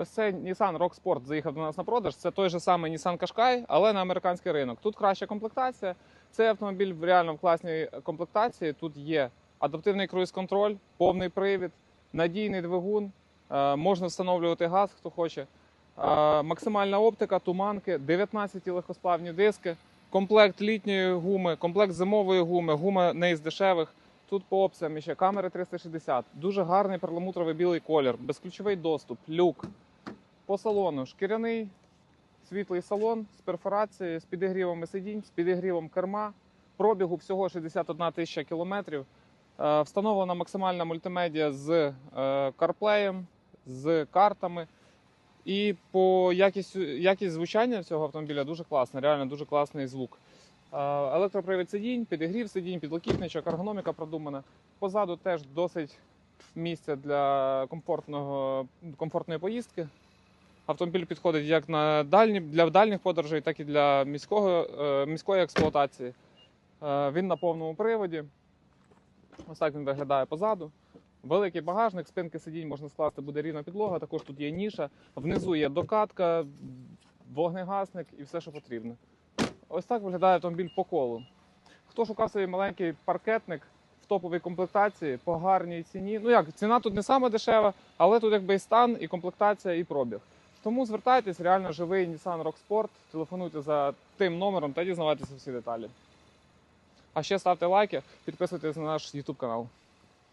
Ось цей Nissan Rock Sport заїхав до нас на продаж. Це той же самий Nissan Qashqai, але на американський ринок. Тут краща комплектація. Цей автомобіль реально в класній комплектації. Тут є адаптивний круїз-контроль, повний привід, надійний двигун. е, Можна встановлювати газ, хто хоче. Е, Максимальна оптика, туманки, 19 легкосплавні диски, комплект літньої гуми, комплект зимової гуми, гума не із дешевих. Тут по опціям ще камери 360, дуже гарний перламутровий білий колір, безключовий доступ, люк. По салону шкіряний світлий салон з перфорацією, з підігрівами сидінь, з підігрівом керма. Пробігу всього 61 тисяча кілометрів. Е, Встановлена максимальна мультимедіа з е, CarPlay, з картами. І по якістю, якість звучання цього автомобіля дуже класна, реально дуже класний звук. Е, Електропривід сидінь, підігрів сидінь, підлокітничок, ергономіка продумана. Позаду теж досить місця для комфортного, комфортної поїздки. Автомобіль підходить як на дальні, для дальніх подорожей, так і для міського, е, міської експлуатації. Е, Він на повному приводі. Ось так він виглядає позаду. Великий багажник, спинки сидінь можна скласти, буде рівна підлога. Також тут є ніша. Внизу є докатка, вогнегасник і все, що потрібно. Ось так виглядає автомобіль по колу. Хто шукав собі маленький паркетник в топовій комплектації по гарній ціні. Ну як, ціна тут не саме дешева, але тут якби і стан, і комплектація, і пробіг. Тому звертайтесь, реально живий Nissan Rock Sport, телефонуйте за тим номером та дізнавайтеся всі деталі. А ще ставте лайки, підписуйтесь на наш YouTube канал.